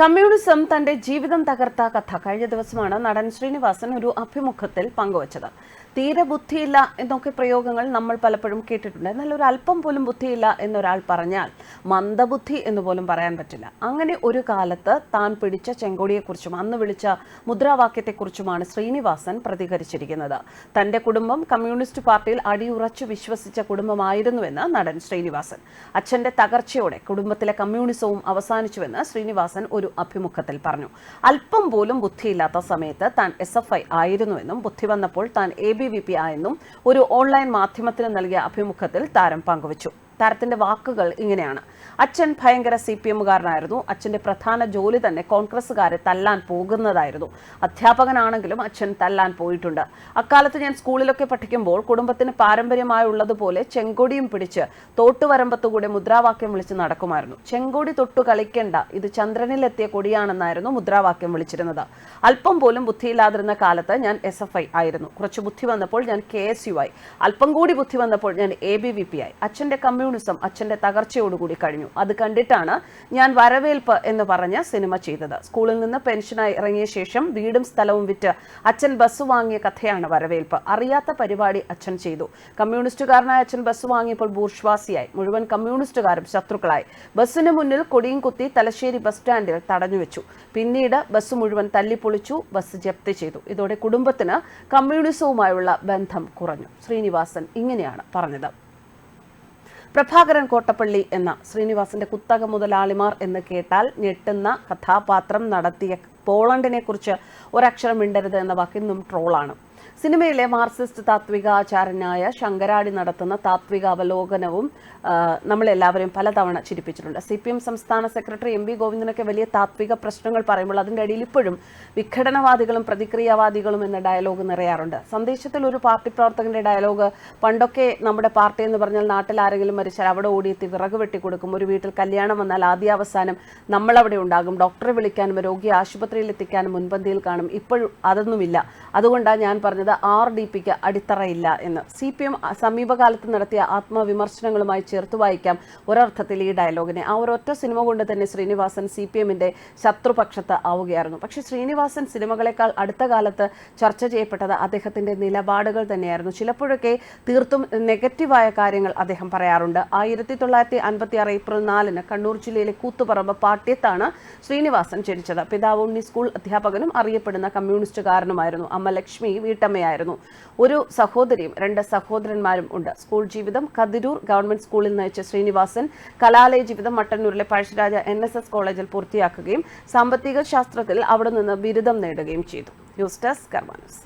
Communism തന്റെ ജീവിതം തകർത്ത കഥ കഴിഞ്ഞ ദിവസമാണ് നടൻ ശ്രീനിവാസൻ ഒരു അഭിമുഖത്തിൽ പങ്കുവച്ചത്. തീരെ ബുദ്ധിയില്ല എന്നൊക്കെ പ്രയോഗങ്ങൾ നമ്മൾ പലപ്പോഴും കേട്ടിട്ടുണ്ട്. എന്നാൽ ഒരു അല്പം പോലും ബുദ്ധിയില്ല എന്നൊരാൾ പറഞ്ഞാൽ മന്ദബുദ്ധി എന്ന് പോലും പറയാൻ പറ്റില്ല. അങ്ങനെ ഒരു കാലത്ത് താൻ പിടിച്ച ചെങ്കോടിയെക്കുറിച്ചും അന്ന് വിളിച്ച മുദ്രാവാക്യത്തെക്കുറിച്ചുമാണ് ശ്രീനിവാസൻ പ്രതികരിച്ചിരിക്കുന്നത്. തന്റെ കുടുംബം കമ്മ്യൂണിസ്റ്റ് പാർട്ടിയിൽ അടിയുറച്ചു വിശ്വസിച്ച കുടുംബമായിരുന്നുവെന്ന് നടൻ ശ്രീനിവാസൻ. അച്ഛന്റെ തകർച്ചയോടെ കുടുംബത്തിലെ കമ്മ്യൂണിസവും അവസാനിച്ചുവെന്ന് ശ്രീനിവാസൻ ഒരു അഭിമുഖത്തിൽ പറഞ്ഞു. അല്പം പോലും ബുദ്ധിയില്ലാത്ത സമയത്ത് താൻ എസ് എഫ് ഐ ആയിരുന്നുവെന്നും ബുദ്ധി വന്നപ്പോൾ താൻ എ ബി വി പി ആയെന്നും ഒരു ഓൺലൈൻ മാധ്യമത്തിന് നൽകിയ അഭിമുഖത്തിൽ താരം പങ്കുവച്ചു. താരത്തിന്റെ വാക്കുകൾ ഇങ്ങനെയാണ്. അച്ഛൻ ഭയങ്കര സി പി എമ്മുകാരനായിരുന്നു. അച്ഛന്റെ പ്രധാന ജോലി തന്നെ കോൺഗ്രസ്സുകാരെ തല്ലാൻ പോകുന്നതായിരുന്നു. അധ്യാപകനാണെങ്കിലും അച്ഛൻ തല്ലാൻ പോയിട്ടുണ്ട്. അക്കാലത്ത് ഞാൻ സ്കൂളിലൊക്കെ പഠിക്കുമ്പോൾ കുടുംബത്തിന് പാരമ്പര്യമായുള്ളതുപോലെ ചെങ്കൊടിയും പിടിച്ച് തോട്ടുവരമ്പത്തുകൂടെ മുദ്രാവാക്യം വിളിച്ച് നടക്കുമായിരുന്നു. ചെങ്കൊടി തൊട്ടു കളിക്കേണ്ട ഇത് ചന്ദ്രനിലെത്തിയ കൊടിയാണെന്നായിരുന്നു മുദ്രാവാക്യം വിളിച്ചിരുന്നത്. അല്പം പോലും ബുദ്ധിയില്ലാതിരുന്ന കാലത്ത് ഞാൻ എസ് എഫ് ഐ ആയിരുന്നു. കുറച്ച് ബുദ്ധി വന്നപ്പോൾ ഞാൻ കെ എസ് യു ആയി. അല്പം കൂടി ബുദ്ധി വന്നപ്പോൾ ഞാൻ എ ബി വി പി ആയി. അച്ഛന്റെ കമ്മ്യൂണിസം അച്ഛന്റെ തകർച്ചയോടുകൂടി കഴിഞ്ഞു. അത് കണ്ടിട്ടാണ് ഞാൻ വരവേൽപ്പ് എന്ന് പറഞ്ഞ സിനിമ ചെയ്തത്. സ്കൂളിൽ നിന്ന് പെൻഷനായി ഇറങ്ങിയ ശേഷം വീടും സ്ഥലവും വിറ്റ് അച്ഛൻ ബസ് വാങ്ങിയ കഥയാണ് വരവേൽപ്പ്. അറിയാത്ത പരിപാടി അച്ഛൻ ചെയ്തു. കമ്മ്യൂണിസ്റ്റുകാരനായ അച്ഛൻ ബസ് വാങ്ങിയപ്പോൾ ബൂർഷ്വാസിയായി. മുഴുവൻ കമ്മ്യൂണിസ്റ്റുകാരും ശത്രുക്കളായി. ബസ്സിന് മുന്നിൽ കൊടിയും കുത്തി തലശ്ശേരി ബസ് സ്റ്റാൻഡിൽ തടഞ്ഞു വെച്ചു. പിന്നീട് ബസ് മുഴുവൻ തല്ലിപ്പൊളിച്ചു ബസ് ജപ്തി ചെയ്തു. ഇതോടെ കുടുംബത്തിന് കമ്മ്യൂണിസവുമായുള്ള ബന്ധം കുറഞ്ഞു. ശ്രീനിവാസൻ ഇങ്ങനെയാണ് പറഞ്ഞത്. പ്രഭാകരൻ കോട്ടപ്പള്ളി എന്ന ശ്രീനിവാസിന്റെ കുത്തക മുതലാളിമാർ എന്ന് കേട്ടാൽ ഞെട്ടുന്ന കഥാപാത്രം നടത്തിയ പോളണ്ടിനെ കുറിച്ച് ഒരക്ഷരം മിണ്ടരുത് എന്ന വാക്കിന്നും ട്രോളാണ്. സിനിമയിലെ മാർക്സിസ്റ്റ് താത്വികാചാരനായ ശങ്കരാടി നടത്തുന്ന താത്വിക അവലോകനവും നമ്മളെല്ലാവരെയും പലതവണ ചിരിപ്പിച്ചിട്ടുണ്ട്. സി പി എം സംസ്ഥാന സെക്രട്ടറി എം വി ഗോവിന്ദനൊക്കെ വലിയ താത്വിക പ്രശ്നങ്ങൾ പറയുമ്പോൾ അതിന്റെ ഇടയിൽ ഇപ്പോഴും വിഘടനവാദികളും പ്രതിക്രിയാവാദികളും എന്ന ഡയലോഗ് നിറയാറുണ്ട്. സന്ദേശത്തിൽ ഒരു പാർട്ടി പ്രവർത്തകന്റെ ഡയലോഗ് പണ്ടൊക്കെ നമ്മുടെ പാർട്ടി എന്ന് പറഞ്ഞാൽ നാട്ടിൽ ആരെങ്കിലും മരിച്ചാൽ അവിടെ ഓടിയെത്തി വിറക് വെട്ടിക്കൊടുക്കും. ഒരു വീട്ടിൽ കല്യാണം വന്നാൽ ആദ്യാവസാനം നമ്മളവിടെ ഉണ്ടാകും. ഡോക്ടറെ വിളിക്കാനും രോഗിയെ ആശുപത്രിയിൽ എത്തിക്കാനും മുൻപന്തിയിൽ കാണും. ഇപ്പോഴും അതൊന്നുമില്ല. അതുകൊണ്ടാണ് ഞാൻ പറഞ്ഞത് ആർ ഡി പിക്ക് അടിത്തറയില്ല എന്ന്. സി പി എം സമീപകാലത്ത് നടത്തിയ ആത്മവിമർശനങ്ങളുമായി ചേർത്ത് വായിക്കാം ഒരർത്ഥത്തിൽ ഈ ഡയലോഗിനെ. ആ ഒരൊറ്റ സിനിമ കൊണ്ട് തന്നെ ശ്രീനിവാസൻ സി പി എമ്മിന്റെ ശത്രുപക്ഷത്ത് ആവുകയായിരുന്നു. പക്ഷേ ശ്രീനിവാസൻ സിനിമകളെക്കാൾ അടുത്ത കാലത്ത് ചർച്ച ചെയ്യപ്പെട്ടത് അദ്ദേഹത്തിന്റെ നിലപാടുകൾ തന്നെയായിരുന്നു. ചിലപ്പോഴൊക്കെ തീർത്തും നെഗറ്റീവായ കാര്യങ്ങൾ അദ്ദേഹം പറയാറുണ്ട്. ആയിരത്തി തൊള്ളായിരത്തി അൻപത്തി ആറ് ഏപ്രിൽ നാലിന് കണ്ണൂർ ജില്ലയിലെ കൂത്തുപറമ്പ് പാട്യത്താണ് ശ്രീനിവാസൻ ജനിച്ചത്. പിതാവ് ഉണ്ണി സ്കൂൾ അധ്യാപകനും അറിയപ്പെടുന്ന കമ്മ്യൂണിസ്റ്റുകാരനുമായിരുന്നു. അമ്മ ലക്ഷ്മി വീട്ടമ്മയായിരുന്നു. ഒരു സഹോദരിയും രണ്ട് സഹോദരന്മാരും ഉണ്ട്. സ്കൂൾ ജീവിതം കതിരൂർ ഗവൺമെന്റ് സ്കൂളിൽ നയിച്ച ശ്രീനിവാസൻ കലാലയ ജീവിതം മട്ടന്നൂരിലെ പഴശ്ശിരാജ എൻ എസ് എസ് കോളേജിൽ പൂർത്തിയാക്കുകയും സാമ്പത്തിക ശാസ്ത്രത്തിൽ അവിടെ നിന്ന് ബിരുദം നേടുകയും ചെയ്തു. News desk കർമാനസ്